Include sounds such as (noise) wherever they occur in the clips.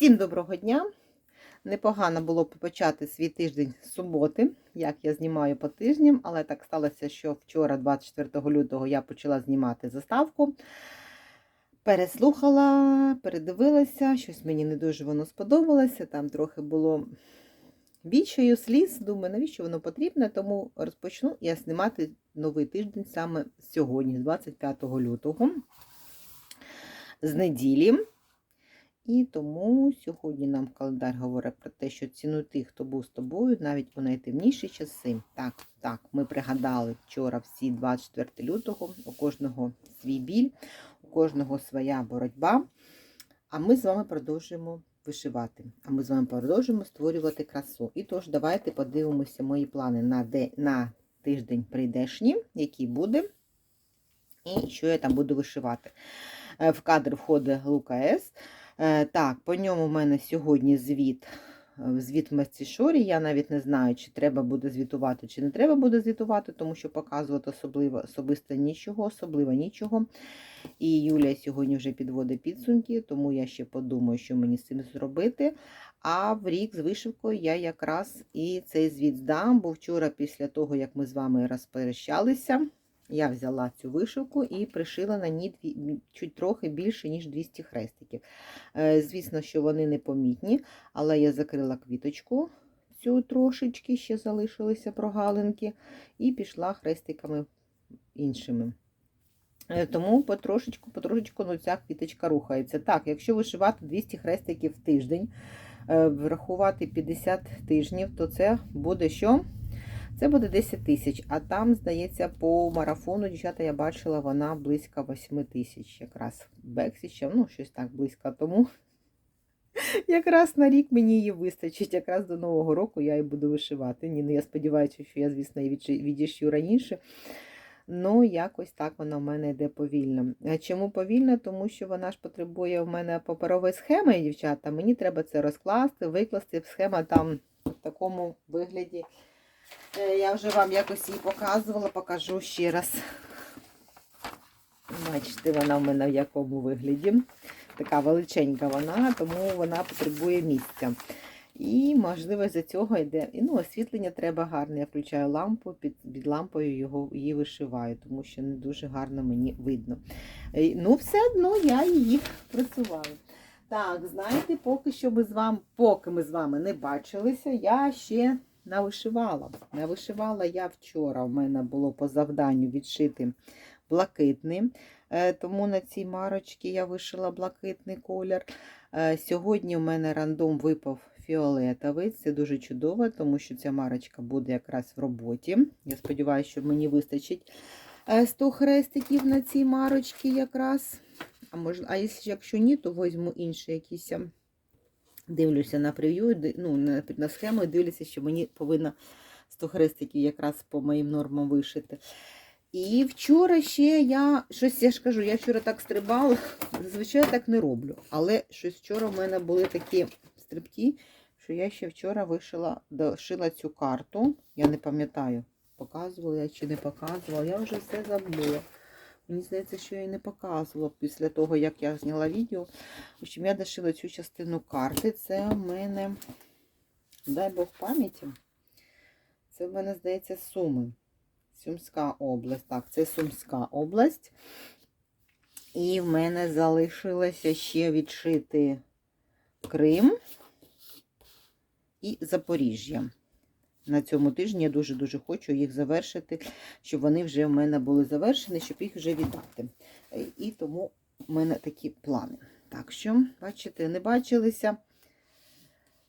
Всім доброго дня! Непогано було почати свій тиждень з суботи, як я знімаю по тижням, але так сталося, що вчора, 24 лютого, я почала знімати заставку. Переслухала, передивилася, щось мені не дуже воно сподобалося. Там трохи було відчаю, сліз. Думаю, навіщо воно потрібне, тому розпочну я знімати новий тиждень саме сьогодні, 25 лютого, з неділі. І тому сьогодні нам календар говорить про те, що цінуй тих, хто був з тобою, навіть у найтемніші часи. Так, так, ми пригадали вчора всі 24 лютого, у кожного свій біль, у кожного своя боротьба. А ми з вами продовжуємо вишивати. А ми з вами продовжуємо створювати красу. І тож, давайте подивимося мої плани на, де, на тиждень прийдешній, який буде, і що я там буду вишивати. Е, В кадр входить Лука С. Е, Так, по ньому в мене сьогодні звіт. е, Звіт в Мастішорі. Я навіть не знаю, чи треба буде звітувати, чи не треба буде звітувати, тому що показувати особливо особисто нічого, особливо нічого. І Юлія сьогодні вже підводить підсумки, тому я ще подумаю, що мені з цим зробити. А в рік з вишивкою я якраз і цей звіт здам, бо вчора, після того, як ми з вами розперещалися, я взяла цю вишивку і пришила на ній чуть трохи більше, ніж 200 хрестиків. Е, Звісно, що вони непомітні, але я закрила квіточку цю трошечки, ще залишилися прогалинки, і пішла хрестиками іншими. Е, Тому потрошечку, потрошечку ну, ця квіточка рухається. Так, якщо вишивати 200 хрестиків в тиждень, е, врахувати 50 тижнів, то це буде що? Це буде 10 тисяч, а там, здається, по марафону, дівчата, я бачила, вона близько 8 тисяч якраз бексічем, ну, щось так близько. Тому (laughs) якраз на рік мені її вистачить. Якраз до Нового року я і буду вишивати. Ні, ну я сподіваюся, що я, звісно, її відши- раніше. Ну, якось так вона в мене йде повільно. Чому повільно? Тому що вона ж потребує в мене паперової схеми, дівчата. Мені треба це розкласти, викласти. Схема там в такому вигляді. Е, Я вже вам якось її показувала, покажу ще раз. Бачите, вона в мене в якому вигляді. Така величенька вона, тому вона потребує місця. І, можливо, за цього йде. І, ну, освітлення треба гарне. Я включаю лампу, під, під лампою його, її вишиваю, тому що не дуже гарно мені видно. Е, Ну, все одно я її працювала. Так, знаєте, поки що ми з вами, поки ми з вами не бачилися, я ще навишивала. Навишивала я вчора. У мене було по завданню відшити блакитний. Е, Тому на цій марочці я вишила блакитний колір. Е, Сьогодні у мене рандом випав фіолетовий. Це дуже чудово, тому що ця марочка буде якраз в роботі. Я сподіваюся, що мені вистачить е, 100 хрестиків на цій марочці якраз. А, мож... а якщо- ні, то візьму інші якісь. Дивлюся на прев'ю, ну, на, схему і дивлюся, що мені повинно 100 хрестиків якраз по моїм нормам вишити. І вчора ще я щось я ж кажу, я вчора так стрибала, зазвичай так не роблю. Але щось вчора в мене були такі стрибки, що я ще вчора вишила, дошила цю карту. Я не пам'ятаю, показувала я чи не показувала. Я вже все забула. Мені здається, що я і не показувала після того, як я зняла відео. В общем, я дошила цю частину карти. Це в мене, дай Бог пам'яті. Це в мене, здається, Суми. Сумська область. Так, це Сумська область. І в мене залишилося ще відшити Крим і Запоріжжя. На цьому тижні я дуже-дуже хочу їх завершити, щоб вони вже в мене були завершені, щоб їх вже віддати. І тому в мене такі плани. Так що, бачите, не бачилися.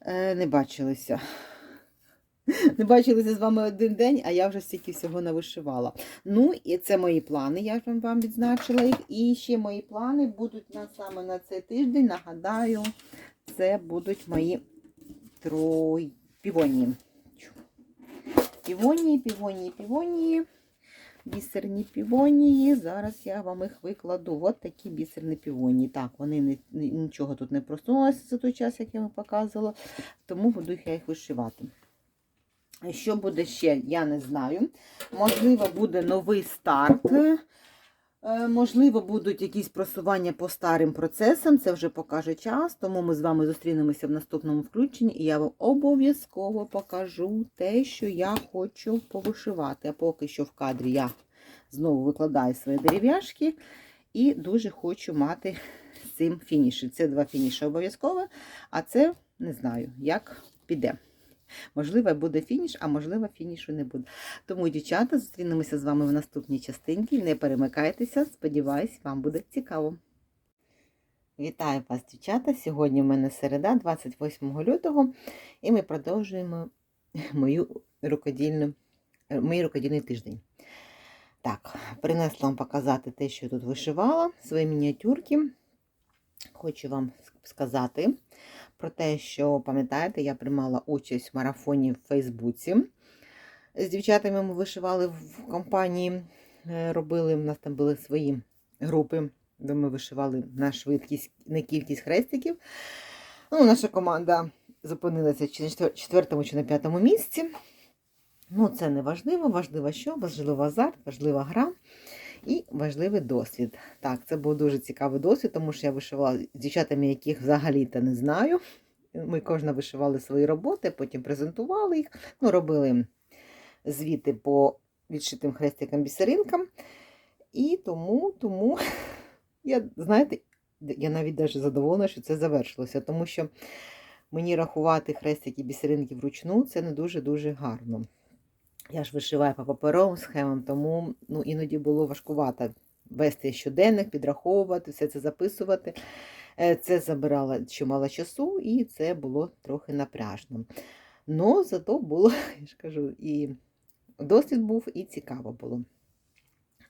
Е, Не бачилися. (laughs) Не бачилися з вами один день, а я вже стільки всього навишивала. Ну, і це мої плани, я ж вам- відзначила їх. І ще мої плани будуть на, саме на цей тиждень. Нагадаю, це будуть мої трой... півонії. Півонії, півонії, півонії. Бісерні півонії. Зараз я вам їх викладу. От такі бісерні півонії. Так, вони не, ні- нічого тут не просунулося за той час, як я вам показувала, тому буду я їх вишивати. Що буде ще, я не знаю. Можливо, буде новий старт Можливо, будуть якісь просування по старим процесам, це вже покаже час, тому ми з вами зустрінемося в наступному включенні, і я вам обов'язково покажу те, що я хочу повишивати. А поки що в кадрі я знову викладаю свої дерев'яшки і дуже хочу мати цим фініші. Це два фініші обов'язково, а це не знаю, як піде. Можливо, буде фініш, а можливо, фінішу не буде. Тому, дівчата, зустрінемося з вами в наступній частинці. Не перемикайтеся, сподіваюсь, вам буде цікаво. Вітаю вас, дівчата! Сьогодні в мене середа, 28 лютого, і ми продовжуємо мою рукодільну, мій рукодільний тиждень. Так, принесла вам показати те, що я тут вишивала, свої мініатюрки. Хочу вам сказати про те, що, пам'ятаєте, я приймала участь в марафоні в Фейсбуці. З дівчатами ми вишивали в компанії, е, робили, у нас там були свої групи, де ми вишивали на швидкість, на кількість хрестиків. Ну, наша команда зупинилася чи на четвертому чи на п'ятому місці. Ну, це не важливо, важливо що, важливо азарт, важлива гра і важливий досвід. Так, це був дуже цікавий досвід, тому що я вишивала з дівчатами, яких взагалі-то не знаю. Ми кожна вишивали свої роботи, потім презентували їх, ну, робили звіти по відшитим хрестикам бісеринкам. І тому, тому (laughs) я, знаєте, я навіть даже задоволена, що це завершилося, тому що мені рахувати хрестики бісеринки вручну це не дуже-дуже гарно. Я ж вишиваю по паперовим схемам, тому ну, іноді було важкувато вести щоденник, підраховувати, все це записувати. Е, Це забирало чимало часу, і це було трохи напряжно. Но зато було, (laughs) я ж кажу, і досвід був, і цікаво було.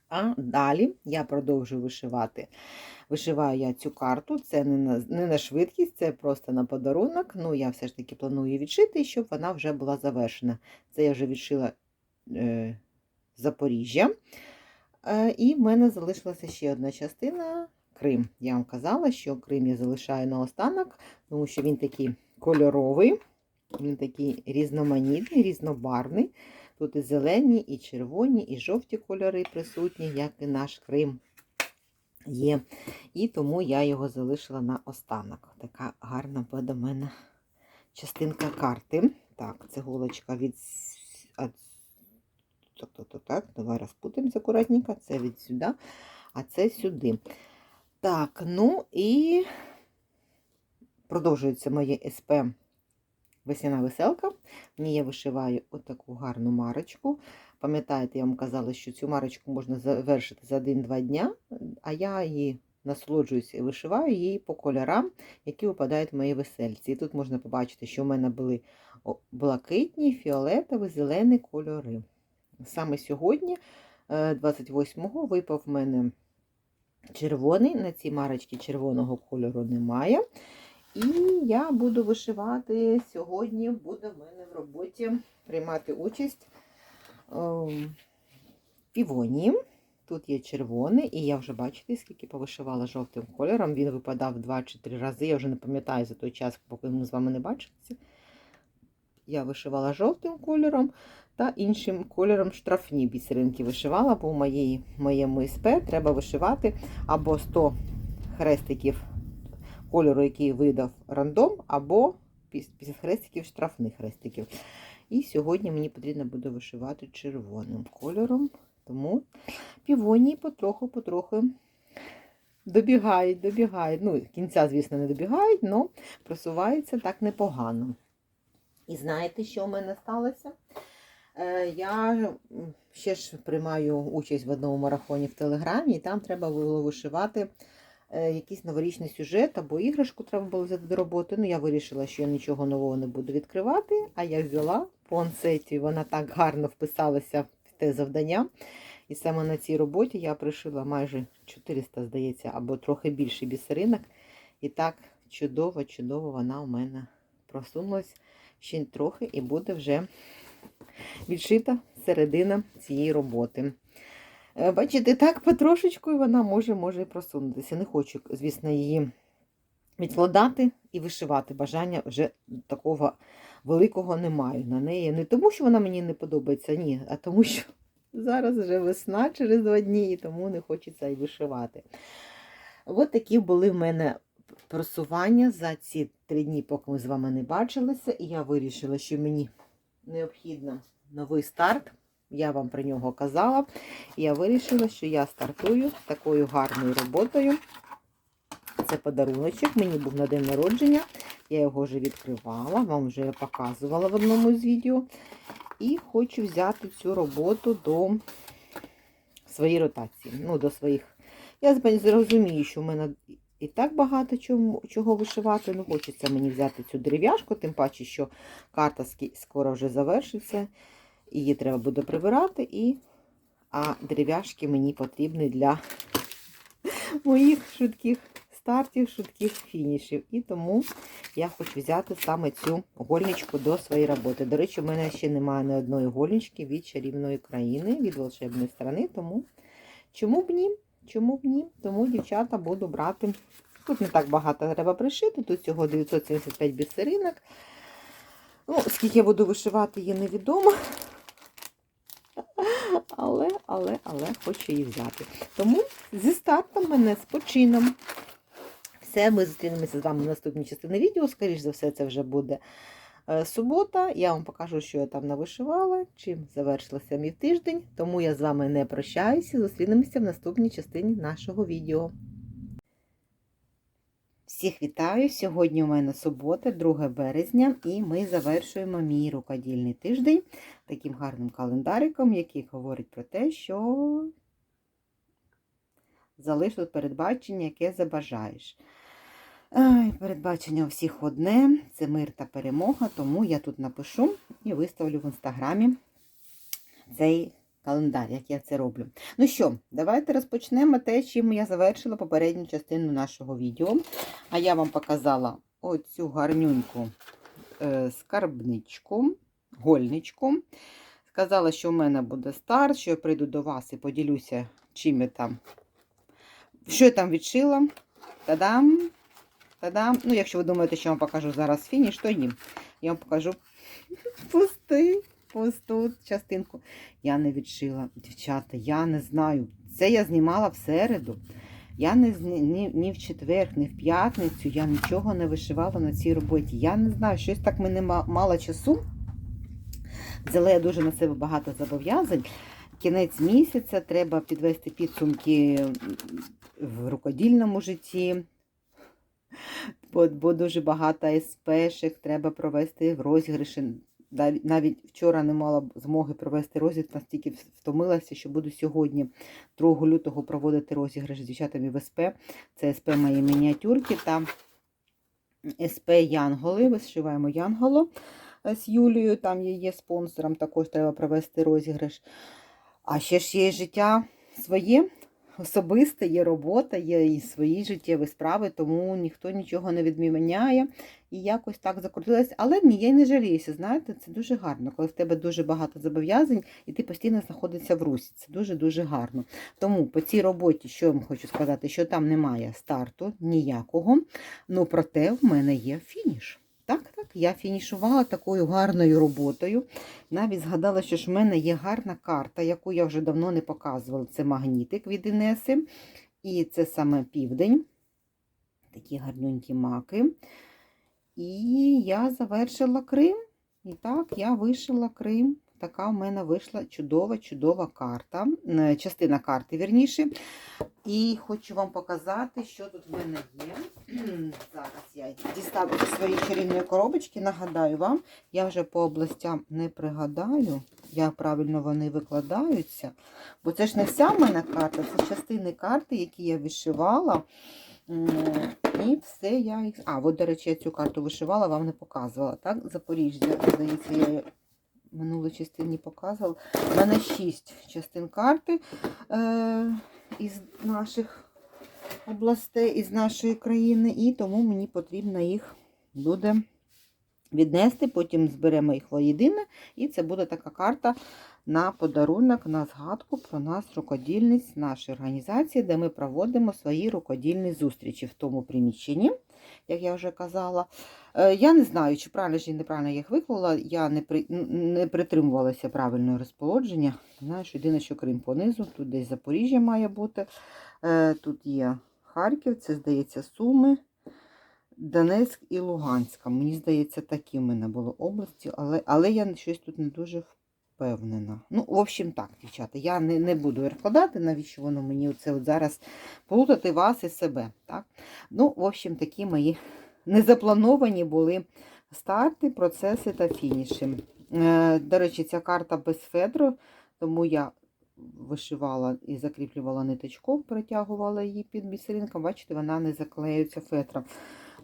А далі я продовжую вишивати. Вишиваю я цю карту, це не на, не на швидкість, це просто на подарунок. Ну, я все ж таки планую відшити, щоб вона вже була завершена. Це я вже відшила Запоріжжя. Е, і в мене залишилася ще одна частина Крим. Я вам казала, що Крим я залишаю наостанок, тому що він такий кольоровий, він такий різноманітний, різнобарвний. Тут і зелені, і червоні, і жовті кольори присутні, як і наш Крим є. І тому я його залишила на останок. Така гарна буде до мене частинка карти. Так, цеголочка від. Так, так, так. Давай розпутаємося акуратненько. Це від сюди, а це сюди. Так, ну і продовжується моє СП Весняна веселка. В я вишиваю отаку гарну марочку. Пам'ятаєте, я вам казала, що цю марочку можна завершити за 1-2 дня, а я її насолоджуюся і вишиваю її по кольорам, які випадають в мої весельці. І тут можна побачити, що в мене були блакитні, фіолетові, зелені кольори. Саме сьогодні, 28-го, випав в мене червоний. На цій марочці червоного кольору немає. І я буду вишивати сьогодні, буде в мене в роботі приймати участь ем, півонії. Тут є червоний, і я вже бачите, скільки повишивала жовтим кольором. Він випадав 2 чи 3 рази. Я вже не пам'ятаю за той час, поки ми з вами не бачилися. Я вишивала жовтим кольором та іншим кольором штрафні бісеринки вишивала, бо в моєї, моєму СП треба вишивати або 100 хрестиків кольору, який видав рандом, або після хрестиків штрафних хрестиків. І сьогодні мені потрібно буде вишивати червоним кольором. Тому півонії потроху-потроху добігають, добігають. Ну, кінця, звісно, не добігають, але просуваються так непогано. І знаєте, що в мене сталося? Е, Я ще ж приймаю участь в одному марафоні в Телеграмі, і там треба було вишивати е, якийсь новорічний сюжет або іграшку треба було взяти до роботи. Ну, я вирішила, що я нічого нового не буду відкривати, а я взяла по ансеті, вона так гарно вписалася в те завдання. І саме на цій роботі я пришила майже 400, здається, або трохи більше бісеринок. І так чудово-чудово вона у мене просунулась ще трохи і буде вже відшита середина цієї роботи. Е, Бачите, так потрошечку і вона може може і просунутися. Не хочу, звісно, її відкладати і вишивати. Бажання вже такого великого не маю на неї. Не тому, що вона мені не подобається, ні, а тому, що зараз вже весна через два дні, і тому не хочеться й вишивати. От такі були в мене просування за ці три дні, поки ми з вами не бачилися, і я вирішила, що мені необхідно новий старт. Я вам про нього казала. Я вирішила, що я стартую з такою гарною роботою. Це подаруночок, мені був на день народження. Я його вже відкривала, вам вже показувала в одному з відео. І хочу взяти цю роботу до своєї ротації. Ну, до своїх. Я зрозумію, що в мене і так багато чому, чого вишивати. Ну, хочеться мені взяти цю дерев'яшку, тим паче, що карта скоро вже завершиться. Її треба буде прибирати, і... а дерев'яшки мені потрібні для (laughs) моїх швидких стартів, швидких фінішів. І тому я хочу взяти саме цю гольничку до своєї роботи. До речі, в мене ще немає ні одної гольнички від чарівної країни, від волшебної сторони, тому чому б ні? Чому б ні? Тому, дівчата, буду брати. Тут не так багато треба пришити, тут всього 975 бісеринок. Ну, скільки я буду вишивати, є невідомо. Але, але, але хочу її взяти. Тому зі стартом мене з почином. Все, ми зустрінемося з вами в наступній частині відео. Скоріш за все, це вже буде субота. Я вам покажу, що я там навишивала, чим завершилося мій тиждень. Тому я з вами не прощаюся. Зустрінемося в наступній частині нашого відео. Всіх вітаю! Сьогодні у мене субота, 2 березня, і ми завершуємо мій рукодільний тиждень таким гарним календариком, який говорить про те, що залиш тут передбачення, яке забажаєш. Передбачення у всіх одне це мир та перемога, тому я тут напишу і виставлю в інстаграмі цей календар, як я це роблю. Ну що, давайте розпочнемо те, чим я завершила попередню частину нашого відео. А я вам показала оцю гарнюньку е, скарбничку, гольничку. Сказала, що в мене буде старт, що я прийду до вас і поділюся, чим я там, що я там відшила. Та-дам! Та-дам! Ну, якщо ви думаєте, що я вам покажу зараз фініш, то ні. Я вам покажу (laughs) пустий, пусту частинку. Я не відшила, дівчата, я не знаю. Це я знімала в середу. Я не ні, ні в четвер, ні в п'ятницю, я нічого не вишивала на цій роботі. Я не знаю, щось так мене мало часу. Взяла я дуже на себе багато зобов'язань. Кінець місяця треба підвести підсумки в рукодільному житті. Бо, бо дуже багато СПшек треба провести в розіграші. Навіть вчора не мала змоги провести розіграш, настільки втомилася, що буду сьогодні, 2 лютого, проводити розіграш з дівчатами в СП. Це СП мої мініатюрки та СП Янголи. Вишиваємо Янголо е, з Юлією, там є, є спонсором, також треба провести розіграш. А ще ж є життя своє, особисте, є робота, є і свої життєві справи, тому ніхто нічого не відміняє. І якось так закрутилась. Але ні, я й не жаліюся. Знаєте, це дуже гарно, коли в тебе дуже багато зобов'язань, і ти постійно знаходишся в русі. Це дуже-дуже гарно. Тому по цій роботі, що я вам хочу сказати, що там немає старту ніякого. Ну, проте в мене є фініш. Так, так, я фінішувала такою гарною роботою. Навіть згадала, що ж в мене є гарна карта, яку я вже давно не показувала. Це магнітик від Інеси. І це саме південь. Такі гарненькі маки. І я завершила Крим. І так, я вишила Крим. Така в мене вийшла чудова-чудова карта. Е, Частина карти, вірніше. І хочу вам показати, що тут в мене є. Зараз я дістану зі своєї чарівної коробочки. Нагадаю вам, я вже по областям не пригадаю, як правильно вони викладаються. Бо це ж не вся в мене карта, це частини карти, які я вишивала. І все я їх. А, от, до речі, я цю карту вишивала, вам не показувала. Так, Запоріжжя, здається, я в минулій частині показувала. У мене шість частин карти е, із наших областей, із нашої країни, і тому мені потрібно їх буде віднести, потім зберемо їх воєдине, і це буде така карта на подарунок, на згадку про нас, рукодільниць нашої організації, де ми проводимо свої рукодільні зустрічі в тому приміщенні, як я вже казала. Е, Я не знаю, чи правильно чи неправильно я їх виклала. Я не при, не притримувалася правильного розположення. Знаєш, єдине, що Крим понизу, тут десь Запоріжжя має бути. Е, Тут є Харків, це здається Суми, Донецьк і Луганська. Мені здається, такі в мене були області, але, але я щось тут не дуже впевнена. Ну, в общем, так, дівчата, я не, не буду перекладати, навіщо воно мені оце от зараз плутати вас і себе. Так? Ну, в общем, такі мої незаплановані були старти, процеси та фініші. Е, До речі, ця карта без федру, тому я вишивала і закріплювала ниточком, перетягувала її під бісеринком. Бачите, вона не заклеюється фетром.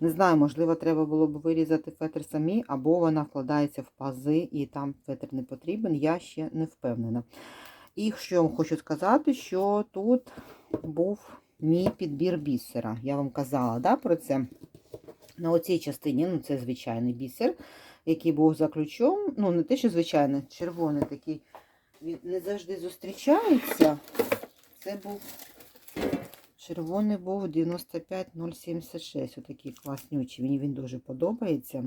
Не знаю, можливо, треба було б вирізати фетр самі, або вона вкладається в пази і там фетр не потрібен. Я ще не впевнена. І що я вам хочу сказати, що тут був мій підбір бісера. Я вам казала да, про це. На оцій частині, ну це звичайний бісер, який був за ключом. Ну, не те, що звичайний, червоний такий. Він не завжди зустрічається. Це був червоний був 95076. Отакий класнючий. Мені він дуже подобається.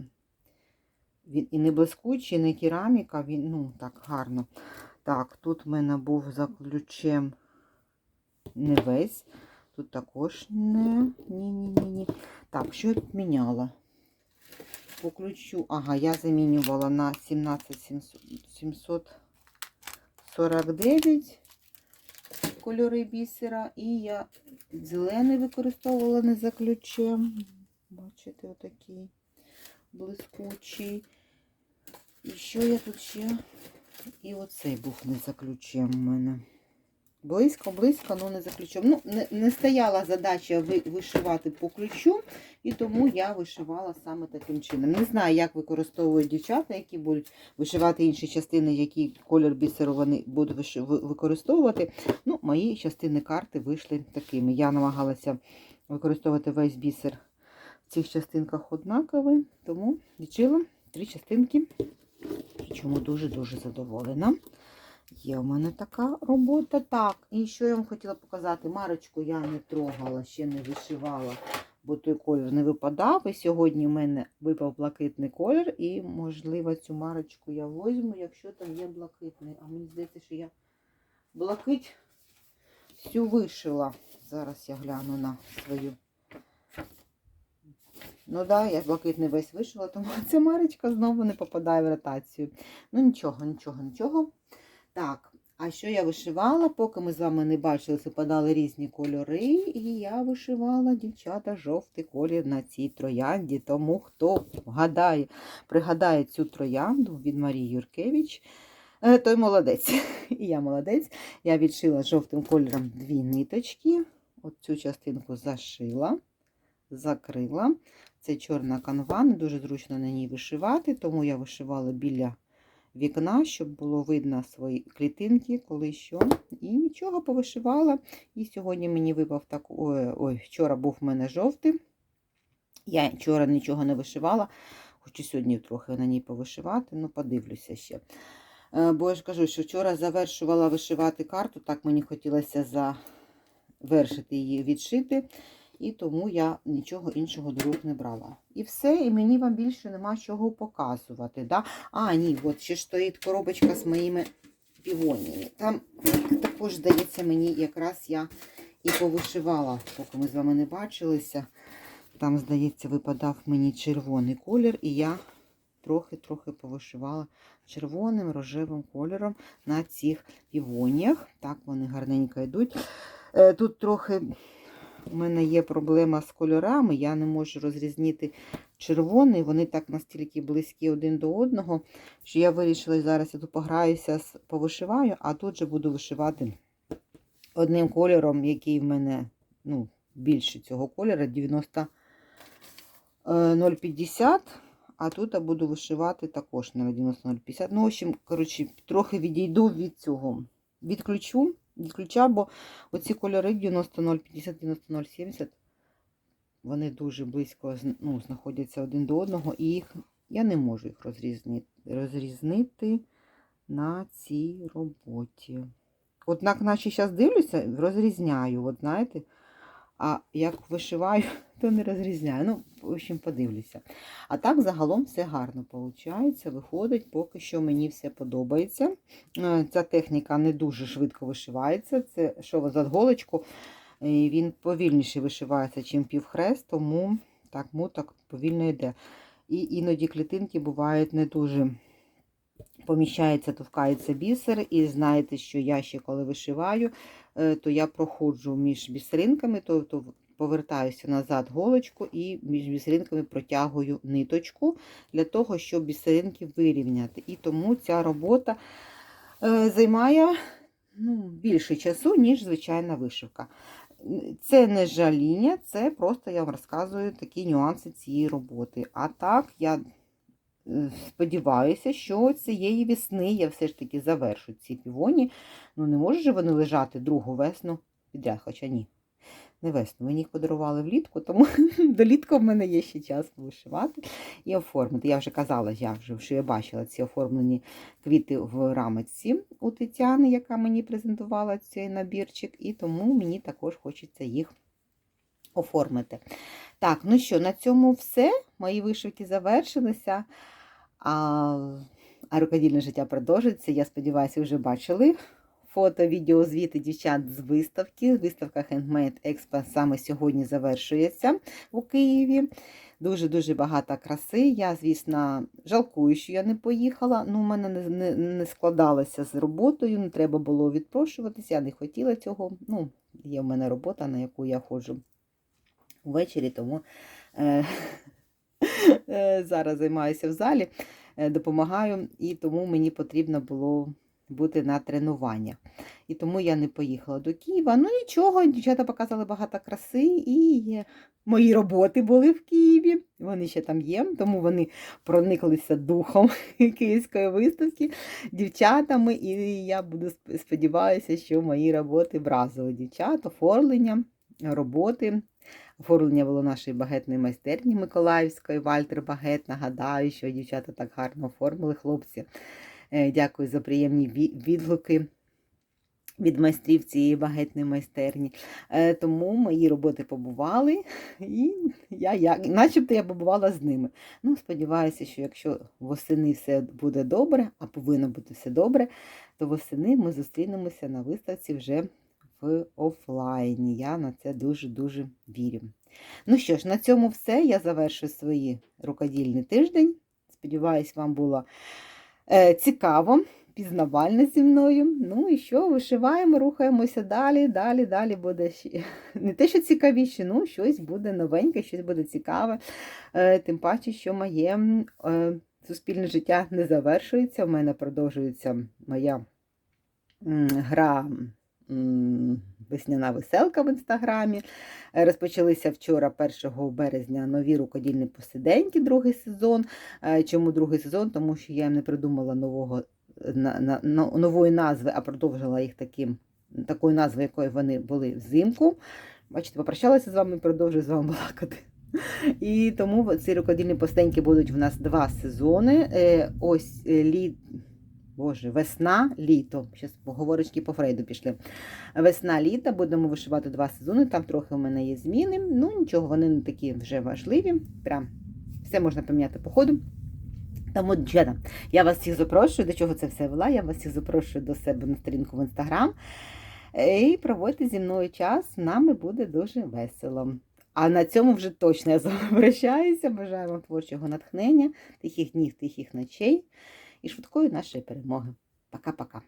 Він і не блискучий, і не кераміка, він ну так гарно. Так, тут в мене був за ключем не весь. Тут також не. Ні-ні-ні. Так, що я тут міняла? По ключу, ага, я замінювала на 17749 кольори бісера. І я зелений використовувала не за ключем. Бачите, отакий блискучий. І що я тут ще? І оцей був не за ключем у мене. Близько, близько, але не за ключом. Ну, не, не стояла задача ви- вишивати по ключу, і тому я вишивала саме таким чином. Не знаю, як використовують дівчата, які будуть вишивати інші частини, який колір бісеру вони будуть використовувати. Ну, мої частини карти вийшли такими. Я намагалася використовувати весь бісер в цих частинках однаковий, тому лічила три частинки, чому дуже-дуже задоволена. Є у мене така робота. Так, і що я вам хотіла показати? Марочку я не трогала, ще не вишивала, бо той колір не випадав. І сьогодні в мене випав блакитний колір, і, можливо, цю марочку я возьму, якщо там є блакитний. А мені здається, що я блакить всю вишила. Зараз я гляну на свою. Ну да, я блакитний весь вишила, тому (laughs) ця марочка знову не попадає в ротацію. Ну нічого, нічого, нічого. Так, а що я вишивала? Поки ми з вами не бачили, випадали різні кольори, і я вишивала, дівчата, жовтий колір на цій троянді. Тому хто вгадає, пригадає цю троянду від Марії Юркевич, е, той молодець. (laughs) І я молодець. Я відшила жовтим кольором дві ниточки. От цю частинку зашила, закрила. Це чорна канва, не дуже зручно на ній вишивати, тому я вишивала біля вікна, щоб було видно свої клітинки, коли що. І нічого повишивала. І сьогодні мені випав так. Ой, ой, вчора був в мене жовтий. Я вчора нічого не вишивала, хочу сьогодні трохи на ній повишивати, ну подивлюся ще. Е, Бо я ж кажу, що вчора завершувала вишивати карту, так мені хотілося завершити її відшити. І тому я нічого іншого до рук не брала. І все, і мені вам більше нема чого показувати. Да? А, ні, от ще стоїть коробочка з моїми півоніями. Там також, здається, мені якраз я і повишивала, поки ми з вами не бачилися. Там, здається, випадав мені червоний колір, і я трохи-трохи повишивала червоним рожевим кольором на цих півоніях. Так, вони гарненько йдуть. Е, Тут трохи у мене є проблема з кольорами, я не можу розрізнити червоний, вони так настільки близькі один до одного, що я вирішила зараз я тут пограюся, повишиваю, а тут же буду вишивати одним кольором, який в мене ну, більше цього кольору, 90 е, 050. А тут я буду вишивати також на 90-050. Ну, в общем, коротше, трохи відійду від цього, від ключу, від ключа, бо оці кольори 90-050, 90-070, вони дуже близько ну, знаходяться один до одного, і їх, я не можу їх розрізнити, розрізнити на цій роботі. Однак, наче зараз дивлюся, розрізняю, от знаєте, а як вишиваю, (laughs) то не розрізняю. Ну, в общем, подивлюся. А так, загалом, все гарно виходить, виходить, поки що мені все подобається. Е, Ця техніка не дуже швидко вишивається. Це шов за голочку, він повільніше вишивається, ніж півхрест, тому так, муток повільно йде. І іноді клітинки бувають не дуже поміщається, товкається бісер. І знаєте, що я ще коли вишиваю, е, то я проходжу між бісеринками, тобто повертаюся назад голочку і між бісеринками протягую ниточку для того, щоб бісеринки вирівняти. І тому ця робота е, займає ну, більше часу, ніж звичайна вишивка. Це не жаління, це просто я вам розказую такі нюанси цієї роботи. А так, я сподіваюся, що цієї весни я все ж таки завершу ці півоні. Ну, не можуть же вони лежати другу весну підряд, хоча ні. Не весну. Мені їх подарували влітку, тому (laughs) до літку в мене є ще час вишивати і оформити. Я вже казала, я вже, що я бачила ці оформлені квіти в рамочці у Тетяни, яка мені презентувала цей набірчик, і тому мені також хочеться їх оформити. Так, ну що, на цьому все. Мої вишивки завершилися. А, а рукодільне життя продовжується. Я сподіваюся, вже бачили фото, відео, звіти дівчат з виставки. Виставка Handmade Expo саме сьогодні завершується у Києві. Дуже-дуже багато краси. Я, звісно, жалкую, що я не поїхала. Ну, У мене не, не, не складалося з роботою, не треба було відпрошуватися, я не хотіла цього. Ну, Є в мене робота, на яку я ходжу ввечері, тому е, (laughs) е, зараз займаюся в залі, е, допомагаю, і тому мені потрібно було бути на тренуваннях. І тому я не поїхала до Києва. Ну нічого, дівчата показали багато краси, і мої роботи були в Києві. Вони ще там є, тому вони прониклися духом (laughs) київської виставки дівчатами. І я буду сподіваюся, що мої роботи вразили дівчат, оформлення, роботи. Оформлення було нашої багетної майстерні Миколаївської, Вальтер Багет. Нагадаю, що дівчата так гарно оформили хлопці. Е, дякую за приємні відгуки від майстрів цієї багетної майстерні. Е, тому мої роботи побували, і я, я, начебто я побувала з ними. Ну, Сподіваюся, що якщо восени все буде добре, а повинно бути все добре, то восени ми зустрінемося на виставці вже в офлайні. Я на це дуже-дуже вірю. Ну що ж, на цьому все. Я завершую свій рукодільний тиждень. Сподіваюсь, вам було е, цікаво, пізнавально зі мною. Ну і що, вишиваємо, рухаємося далі, далі, далі буде ще (laughs) не те, що цікавіше, ну щось буде новеньке, щось буде цікаве. Е, тим паче, що моє е, суспільне життя не завершується. У мене продовжується моя гра. Весняна веселка в інстаграмі. Е, розпочалися вчора, 1 березня, нові рукодільні посиденьки, другий сезон. Е, чому другий сезон? Тому що я їм не придумала нового, на, на, нової назви, а продовжила їх таким, такою назвою, якою вони були взимку. Бачите, попрощалася з вами продовжую з вами балакати. І тому ці рукодільні постеньки будуть в нас два сезони. Е, ось літ. Боже, весна, літо. Зараз поговорочки по Фрейду пішли. Весна, літо, будемо вишивати два сезони. Там трохи у мене є зміни. Ну, нічого, вони не такі вже важливі. Прям все можна поміняти по ходу. Тому, дівчата, я вас всіх запрошую, до чого це все вела. Я вас всіх запрошую до себе на сторінку в інстаграм. І проводьте зі мною час, нами буде дуже весело. А на цьому вже точно я з вами прощаюся. Бажаю вам творчого натхнення, тихих днів, тихих ночей і швидкої нашої перемоги. Пока-пока.